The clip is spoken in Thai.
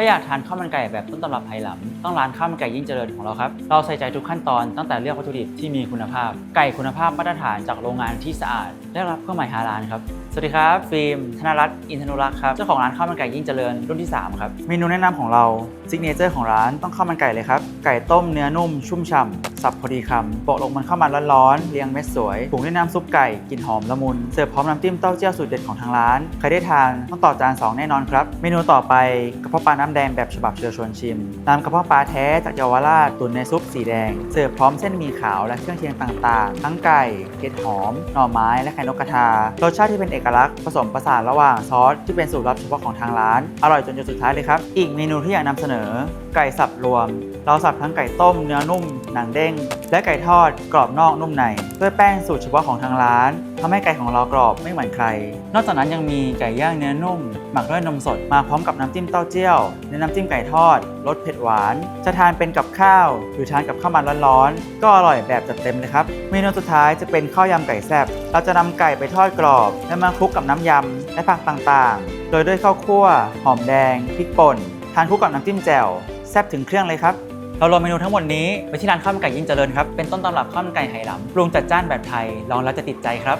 ถ้าอยากทานข้าวมันไก่แบบต้นตำรับไหหลำต้องร้านข้าวมันไก่ยิ่งเจริญของเราครับ เราใส่ใจทุกขั้นตอนตั้งแต่เลือกวัตถุดิบที่มีคุณภาพ ไก่คุณภาพมาตรฐานจากโรงงานที่สะอาด ได้รับเครื่องหมายฮาลาลครับสวัสดีครับ ฟิล์มธนรัตน์อินทนุรักษ์ครับ เจ้าของร้านข้าวมันไก่ยิ่งเจริญรุ่นที่ 3 ครับ เมนูแนะนำของเราซิกเนเจอร์ของร้านต้องข้าวมันไก่เลยครับ ไก่ต้มเนื้อนุ่ม ชุ่มฉ่ำสับพอดีคำโปะลงมันข้าวมันร้อนๆเรียงเม็ดสวยปรุงด้วยน้ำซุปไก่กลิ่นหอมละมุนเสิร์ฟพร้อมน้ำจิ้มเต้าเจี้ยวสูตรเด็ดของทางร้านใครได้ทานต้องต่อจานสองแน่นอนครับ เมนูต่อไปกระเพาะปลาน้ำแดงแบบฉบับเชิญชวนชิมน้ำกระเพาะปลาแท้จากเยาวราชตุ๋นในซุปสีแดง เสิร์ฟพร้อมเส้นหมี่ขาวและเครื่องเคียงต่างๆ ทั้งไก่เห็ดหอมหน่อไม้และไข่นกกระทารสชาติที่เป็นเอกลักษณ์ผสมผสานระหว่างซอสที่เป็นสูตรลับเฉพาะของทางร้าน อร่อยจนจนสุดท้ายเลยครับ อีกเมนูที่อยากนำเสนอ ไก่สับรวม เราสับทั้งไก่ต้มเนื้อนุ่ม หนังเด้ง และไก่ทอดกรอบนอกนุ่มในด้วยแป้งสูตรเฉพาะของทางร้าน ทำให้ไก่ของเรากรอบไม่เหมือนใคร นอกจากนั้นยังมีไก่ย่างเนื้อนุ่ม หมักด้วยนมสดมาพร้อมกับน้ำจิ้มเต้าเจี้ยวและน้ำจิ้มไก่ทอดรสเผ็ดหวาน จะทานเป็นกับข้าว หรือทานกับข้าวมันร้อนๆก็อร่อยแบบจัดเต็มเลยครับ เมนูสุดท้ายจะเป็นข้าวยำไก่แซ่บเราจะนำไก่ไปทอดกรอบและมาคลุกกับน้ำยำและผักต่างๆ โดยด้วยข้าวคั่ว หอมแดงพริกป่น ทานคู่กับน้ำจิ้มแจ่วแซ่บถึงเครื่องเลยครับ เรารวมเมนูทั้งหมดนี้ไปที่ร้านข้าวมันไก่ยิ่งเจริญครับ เป็นต้นตำรับข้าวมันไก่ไหหลำปรุงจัดจ้านแบบไทยลองแล้วจะติดใจครับ